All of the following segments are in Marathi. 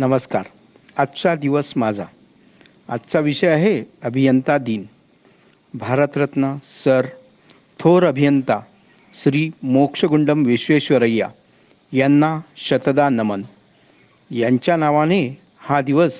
नमस्कार. आजचा दिवस माझा. आजचा विषय आहे अभियंता दिन. भारतरत्न सर थोर अभियंता श्री मोक्षगुंडम विश्वेश्वरय्या यांना शतदा नमन. यांच्या नावाने हा दिवस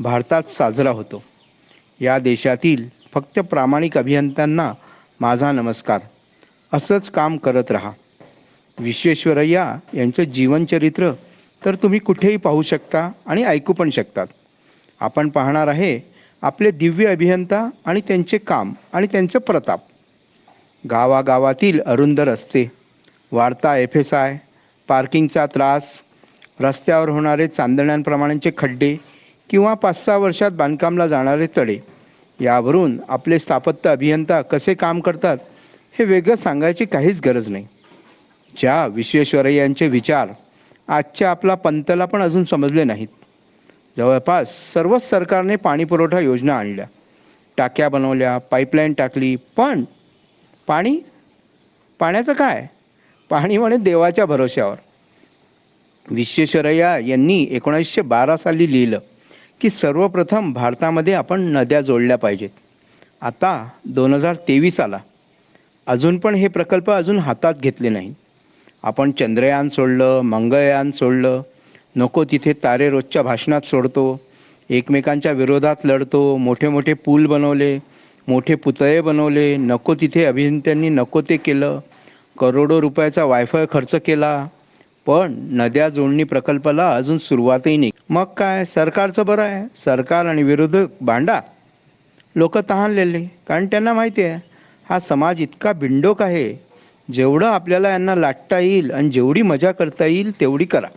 भारतात साजरा होतो. या देशातील फक्त प्रामाणिक अभियंत्यांना माझा नमस्कार. असंच काम करत राहा. विश्वेश्वरय्या यांचं जीवनचरित्र तर तुम्ही कुठेही पाहू शकता आणि ऐकू पण शकतात. आपण पाहणार आहे आपले दिव्य अभियंता आणि त्यांचे काम आणि त्यांचं प्रताप. गावागावातील अरुंद रस्ते वाढता एफ एस आय पार्किंगचा त्रास रस्त्यावर होणारे चांदण्यांप्रमाणेचे खड्डे किंवा पाच सहा वर्षात बांधकामला जाणारे तडे यावरून आपले स्थापत्य अभियंता कसे काम करतात हे वेगळं सांगायची काहीच गरज नाही. ज्या विश्वेश्वरय्यांचे विचार आजच्या आपला पंतला पण अजून समजले नाहीत. जवळपास सर्वच सरकारने पाणीपुरवठा योजना आणल्या. टाक्या बनवल्या पाईपलाईन टाकली पण पाणी पाण्याचं काय? पाणी म्हणे देवाच्या भरोश्यावर. विश्वेश्वरय्या यांनी एकोणीसशे बारा साली लिहिलं की सर्वप्रथम भारतामध्ये आपण नद्या जोडल्या पाहिजेत. आता दोन हजार तेवीस आला. अजून पण हे प्रकल्प अजून हातात घेतले नाही आपण चंद्रयान सोडलं मंगळयान सोडलं नको तिथे तारे रोजच्या भाषणात सोडतो. एकमेकांच्या विरोधात लढतो मोठे मोठे पूल बनवले मोठे पुतळे बनवले नको तिथे अभियंत्यांनी नको ते केलं. करोडो रुपयाचा वायफाय खर्च केला पण नद्या जोडणी प्रकल्पाला अजून सुरुवातही नाही. मग काय सरकारचं बरं आहे? सरकार आणि विरोधक भांडा? लोक तहानलेले कारण त्यांना माहिती आहे हा समाज इतका बिंडोक आहे. जेवढं आपल्याला यांना लाटता येईल आणि जेवढी मजा करता येईल तेवढी करा.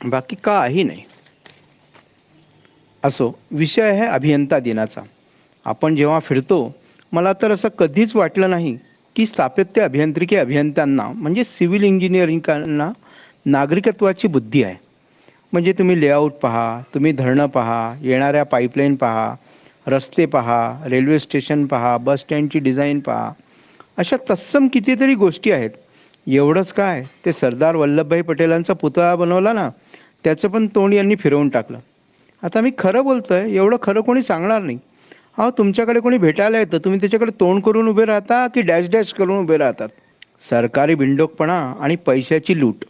बाकी काही नाही. असो विषय आहे अभियंता दिनाचा. आपण जेव्हा फिरतो मला तर असं कधीच वाटलं नाही की स्थापत्य अभियांत्रिकी अभियंत्यांना म्हणजे सिव्हिल इंजिनिअरिंगांना नागरिकत्वाची बुद्धी आहे. म्हणजे तुम्ही लेआउट पहा तुम्ही धरणं पहा येणाऱ्या पाईपलाईन पहा रस्ते पहा रेल्वे स्टेशन पहा बस स्टँडची डिझाईन पहा अशा तत्सम कितीतरी गोष्टी आहेत. एवढंच काय ते सरदार वल्लभभाई पटेलांचा पुतळा बनवला ना त्याचं पण तोंड यांनी फिरवून टाकलं. आता मी खरं बोलतोय एवढं खरं कोणी सांगणार नाही. अहो तुमच्याकडे कोणी भेटायला येतं तुम्ही त्याच्याकडे तोंड करून उभे राहता की डॅश डॅश करून उभे राहतात? सरकारी बिंडोकपणा आणि पैशाची लूट.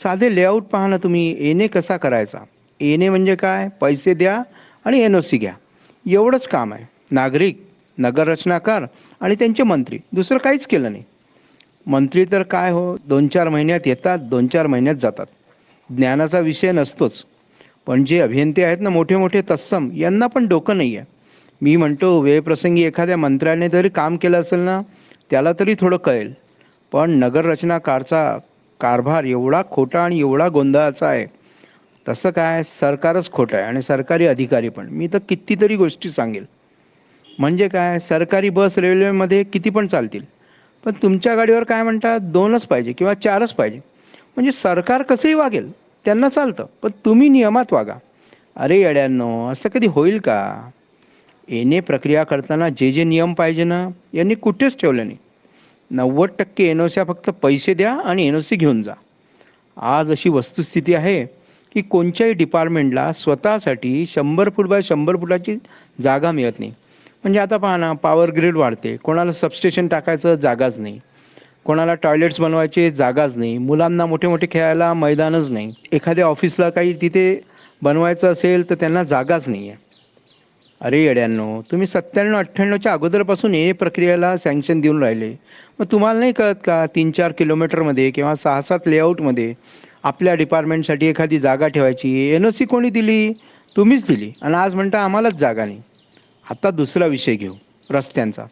साधे लेआउट पहा ना तुम्ही एने कसा करायचा? एने म्हणजे काय? पैसे द्या आणि एन ओ सी घ्या. एवढंच काम आहे. नागरिक नगररचनाकार आणि त्यांचे मंत्री. दुसरं काहीच केलं नाही. मंत्री तर काय हो दोन चार महिन्यात येतात दोन चार महिन्यात जातात. ज्ञानाचा विषय नसतोच. पण जे अभियंते आहेत ना मोठे मोठे तत्सम यांना पण डोकं नाही आहे मी म्हणतो वेळप्रसंगी एखाद्या मंत्र्याने जरी काम केलं असेल ना त्याला तरी थोडं कळेल. पण नगररचनाकारचा कारभार एवढा खोटा आणि एवढा गोंधळाचा आहे. तसं काय सरकारच खोटं आहे आणि सरकारी अधिकारी पण. मी तर कितीतरी गोष्टी सांगेल. म्हणजे काय सरकारी बस रेल्वेमध्ये किती पण चालतील. पण तुमच्या गाडीवर काय म्हणतात दोनच पाहिजे किंवा चारच पाहिजे. म्हणजे सरकार कसंही वागेल त्यांना चालतं पण तुम्ही नियमात वागा. अरे येड्यांनो असं कधी होईल का? एने प्रक्रिया करताना जे जे नियम पाहिजे ना यांनी कुठेच ठेवले नाही. नव्वद टक्के एन ओ सी फक्त पैसे द्या आणि एन ओ सी घेऊन जा. आज अशी वस्तुस्थिती आहे की कोणत्याही डिपार्टमेंटला स्वतःसाठी शंभर फूट बाय शंभर फुटाची जागा मिळत नाही. म्हणजे आता पहा ना पॉवर ग्रीड वाढते. कोणाला सबस्टेशन टाकायचं जागाच नाही. कोणाला टॉयलेट्स बनवायचे जागाच नाही. मुलांना मोठे मोठे खेळायला मैदानच नाही. एखाद्या ऑफिसला काही तिथे बनवायचं असेल तर त्यांना जागाच नाही आहे अरे येड्यांनो तुम्ही सत्त्याण्णव अठ्ठ्याण्णवच्या अगोदरपासून हे प्रक्रियेला सँक्शन देऊन राहिले. मग तुम्हाला नाही कळत का तीन चार किलोमीटरमध्ये किंवा सहा सात लेआउटमध्ये आपल्या डिपार्टमेंटसाठी एखादी जागा ठेवायची? एन ओ सी कोणी दिली? तुम्हीच दिली. आणि आज म्हणता आम्हालाच जागा नाही. आता दुसरा विषय घेऊ रस्त्यांचा.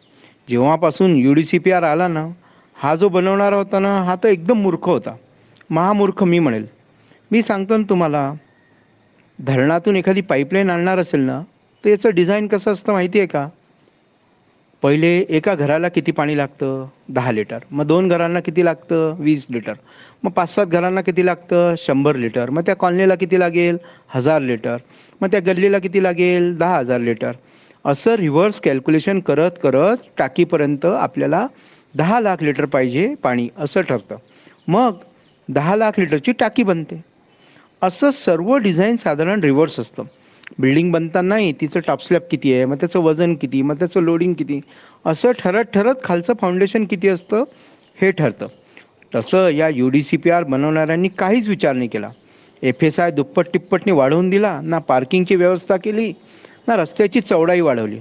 जेव्हापासून U D C P R आला ना हा जो बनवणारा होता ना हा तर एकदम मूर्ख होता. महामूर्ख मी म्हणेल. मी सांगतो ना तुम्हाला धरणातून एखादी पाईपलाईन आणणार असेल ना तर याचं डिझाईन कसं असतं माहिती आहे का? पहिले एका घराला किती पाणी लागतं? दहा लिटर. मग दोन घरांना किती लागतं? वीस लिटर. मग पाच सात घरांना किती लागतं? शंभर लिटर. मग त्या कॉलनीला किती लागेल? हजार लिटर. मग त्या गल्लीला किती लागेल? दहा हजार लिटर. असं रिव्हर्स कॅल्क्युलेशन करत करत टाकीपर्यंत आपल्याला दहा लाख लिटर पाहिजे पाणी असं ठरतं. मग दहा लाख लिटरची टाकी बनते. असं सर्व डिझाईन साधारण रिव्हर्स असतं. बिल्डिंग बनतानाही तिचं टॉपस्लॅब किती आहे मग त्याचं वजन किती मग त्याचं लोडिंग किती असं ठरत ठरत खालचं फाउंडेशन किती असतं हे ठरतं. तसं या U D C P R बनवणाऱ्यांनी काहीच विचार नाही केला. एफ एस आय दुप्पट तिप्पटने वाढवून दिला ना पार्किंगची व्यवस्था केली ना रस्त्याची चौडाई वाढवली.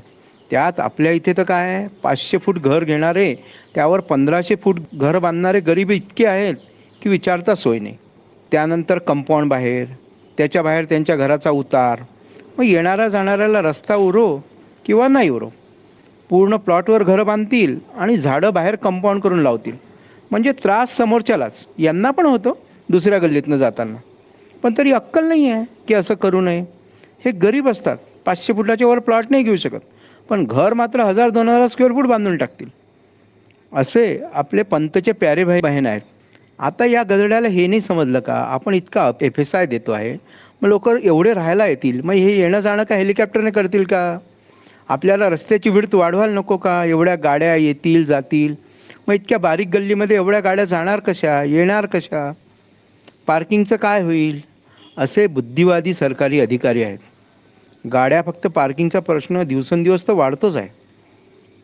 त्यात आपल्या इथे तर काय पाचशे फूट घर घेणारे त्यावर पंधराशे फूट घर बांधणारे गरीब इतके आहेत की विचारता सोय नाही. त्यानंतर कंपाऊंड बाहेर त्याच्या बाहेर त्यांच्या घराचा उतार. मग येणाऱ्या जाणाऱ्याला रस्ता उरो किंवा नाही उरो. पूर्ण प्लॉटवर घरं बांधतील आणि झाडं बाहेर कंपाऊंड करून लावतील. म्हणजे त्रास समोरच्यालाच. यांना पण होतो दुसऱ्या गल्लीतनं जाताना. पण तरी अक्कल नाही आहे की असं करू नये. हे गरीब असतात. पाचशे फुटाच्या वर प्लॉट नाही घेऊ शकत. पण घर मात्र हजार दोन हजार स्क्वेअर फूट बांधून टाकतील. असे आपले पंतचे प्यारे भाई बहीण आहेत. आता या गजड्याला हे नाही समजलं का? आपण इतका एफ एस आय देतो आहे. मग लोक एवढे राहायला येतील. मग हे येणं जाणं का हेलिकॉप्टरने करतील का? आपल्याला रस्त्याची विडत वाढवायला नको का? एवढ्या गाड्या येतील जातील. मग इतक्या बारीक गल्लीमध्ये एवढ्या गाड्या जाणार कशा? येणार कशा? पार्किंगचं काय होईल? असे बुद्धिवादी सरकारी अधिकारी आहेत. गाड्या फक्त पार्किंगचा प्रश्न दिवसेंदिवस तर वाढतोच आहे.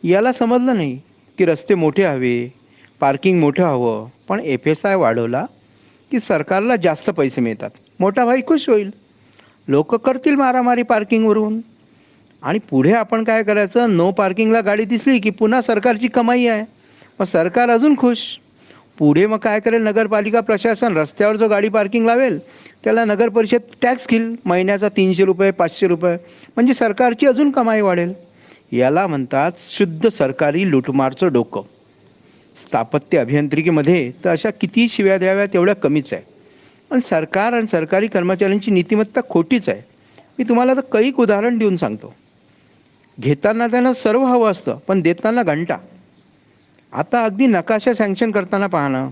याला समजलं नाही की रस्ते मोठे हवे पार्किंग मोठं हवं पण एफ एस आय वाढवला की सरकारला जास्त पैसे मिळतात. मोठा भाई खुश होईल. लोक करतील मारामारी पार्किंगवरून. आणि पुढे आपण काय करायचं? नो पार्किंगला गाडी दिसली की पुन्हा सरकारची कमाई आहे. मग सरकार अजून खुश. पुढे मग काय करेल? नगरपालिका प्रशासन रस्त्यावर जो गाडी पार्किंग लावेल त्याला नगर परिषद टॅक्स घेईल. महिन्याचा तीनशे रुपये पाचशे रुपये. म्हणजे सरकारची अजून कमाई वाढेल. याला म्हणतात शुद्ध सरकारी लुटमारचं डोकं. स्थापत्य अभियांत्रिकीमध्ये तर अशा किती शिव्या द्याव्या तेवढ्या कमीच आहे. पण सरकार आणि सरकारी कर्मचाऱ्यांची नीतिमत्ता खोटीच आहे. मी तुम्हाला तर कैक उदाहरण देऊन सांगतो. घेताना त्यांना सर्व हवं असतं पण देताना घंटा. आता अगदी नकाशा सँक्शन करताना पाहणं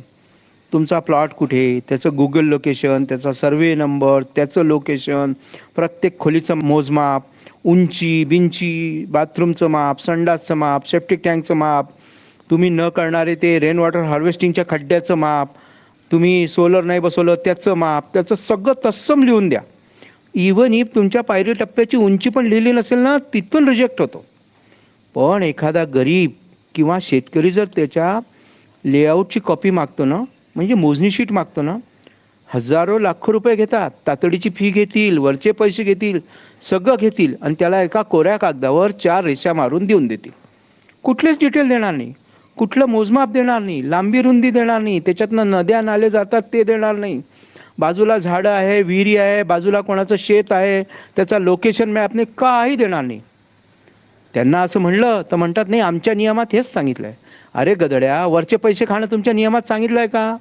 तुमचा प्लॉट कुठे? त्याचं गुगल लोकेशन त्याचा सर्वे नंबर त्याचं लोकेशन प्रत्येक खोलीचं मोजमाप उंची बिंची बाथरूमचं माप संडासचं माप सेप्टिक टँकचं माप तुम्ही न करणारे ते रेन वॉटर हार्वेस्टिंगच्या खड्ड्याचं माप तुम्ही सोलर नाही बसवलं त्याचं माप त्याचं सगळं तत्सम लिहून द्या. इवन इफ तुमच्या पायरी टप्प्याची उंची पण लिहिली नसेल ना तिथून रिजेक्ट होतो. पण एखादा गरीब किंवा शेतकरी जर त्याच्या लेआउटची कॉपी मागतो ना म्हणजे मोजणी शीट मागतो ना हजारो लाखो रुपये घेतात. तातडीची फी घेतील वरचे पैसे घेतील सगळं घेतील आणि त्याला एका कोऱ्या कागदावर चार रेषा मारून देऊन देतील. कुठलेच डिटेल देणार नाही. कुठलं मोजमाप देणार नाही. लांबी रुंदी देणार नाही. त्याच्यातनं नद्या नाले जातात ते देणार नाही. बाजूला झाडं आहे विहिरी आहे बाजूला कोणाचं शेत आहे त्याचा लोकेशन मॅपने काही देणार नाही. त्यांना असं म्हणलं तर म्हणतात नाही आमच्या नियमात हेच सांगितलं आहे अरे गदड्या वरचे पैसे खाणं तुमच्या नियमात सांगितलं आहे का?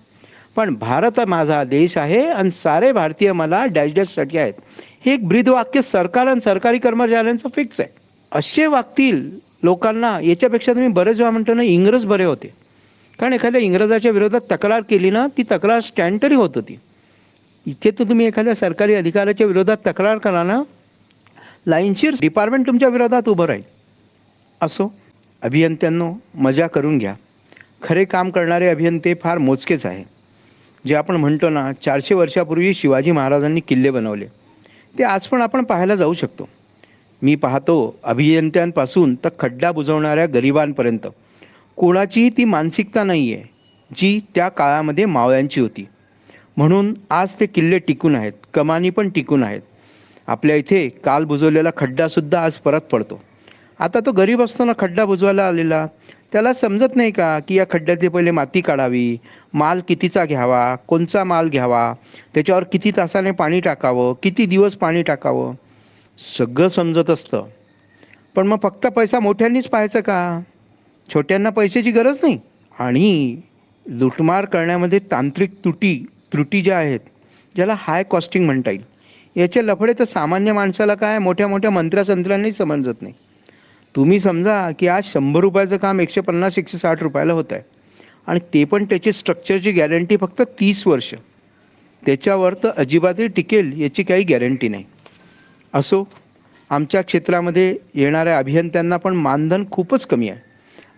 पण भारत माझा देश आहे आणि सारे भारतीय मला डॅश डॅशसाठी आहेत. हे एक ब्रीदवाक्य सरकार आणि सरकारी कर्मचाऱ्यांचं फिक्स आहे. असे वागतील लोकांना याच्यापेक्षा तुम्ही बरेच वेळा म्हणतो ना इंग्रज बरे होते. कारण एखाद्या इंग्रजाच्या विरोधात तक्रार केली ना ती तक्रार स्टँड तरी होत होती. इथे तर तुम्ही एखाद्या सरकारी अधिकाऱ्याच्या विरोधात तक्रार करा ना लाईनशीर डिपार्टमेंट तुमच्या विरोधात उभं राहील. असो. अभियंत्यांनो मजा करून घ्या. खरे काम करणारे अभियंते फार मोजकेच आहे जे आपण म्हणतो ना चारशे वर्षापूर्वी शिवाजी महाराजांनी किल्ले बनवले. ते आज पण आपण पाहायला जाऊ शकतो. मी पाहतो अभियंत्यांपासून तर खड्डा बुजवणाऱ्या गरिबांपर्यंत. कोणाचीही ती मानसिकता नाही आहे जी त्या काळामध्ये मावळ्यांची होती. म्हणून आज ते किल्ले टिकून आहेत कमानी पण टिकून आहेत. आपल्या इथे काल बुजवलेला खड्डासुद्धा आज परत पडतो. आता तो गरीब असतो ना खड्डा बुजवायला आलेला. त्याला समजत नाही का की या खड्ड्यातली पहिले माती काढावी? माल कितीचा घ्यावा? कोणचा माल घ्यावा? त्याच्यावर किती तासाने पाणी टाकावं? किती दिवस पाणी टाकावं? सगळं समजत असतं. पण मग फक्त पैसा मोठ्यांनीच पाहायचा का? छोट्यांना पैशाची गरज नाही. आणि लुटमार करण्यामध्ये तांत्रिक त्रुटी त्रुटी ज्या आहेत ज्याला हाय कॉस्टिंग म्हणता येईल. याचे लफडे तर सामान्य माणसाला काय मोठ्या मोठ्या मंत्र्यासंत्र्यांनाही समजत नाही. तुम्ही समजा की आज शंभर रुपयाचं काम एकशे पन्नास एकशे साठ रुपयाला होत आहे. आणि ते पण त्याची स्ट्रक्चरची गॅरंटी फक्त तीस वर्ष. त्याच्यावर तर अजिबातही टिकेल याची काही गॅरंटी नाही. असो आमच्या क्षेत्रामध्ये येणाऱ्या अभियंत्यांना पण मानधन खूपच कमी आहे.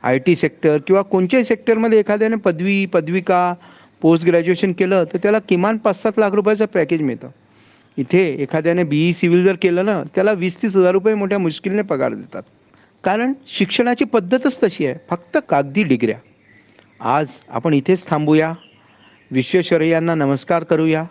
आय टी सेक्टर किंवा कोणत्याही सेक्टरमध्ये एखाद्याने पदवी पदविका पोस्ट ग्रॅज्युएशन केलं तर त्याला किमान पाच सात लाख रुपयाचं पॅकेज मिळतं. इथे एखाद्याने बी ई सिव्हिल जर केलं ना त्याला वीस तीस हजार रुपये मोठ्या मुश्किलने पगार देतात. कारण शिक्षणाची पद्धतच तशी आहे. फक्त कागदी डिग्र्या. आज आपण इथेच थांबूया. विश्वेश्वरय्यांना नमस्कार करूया.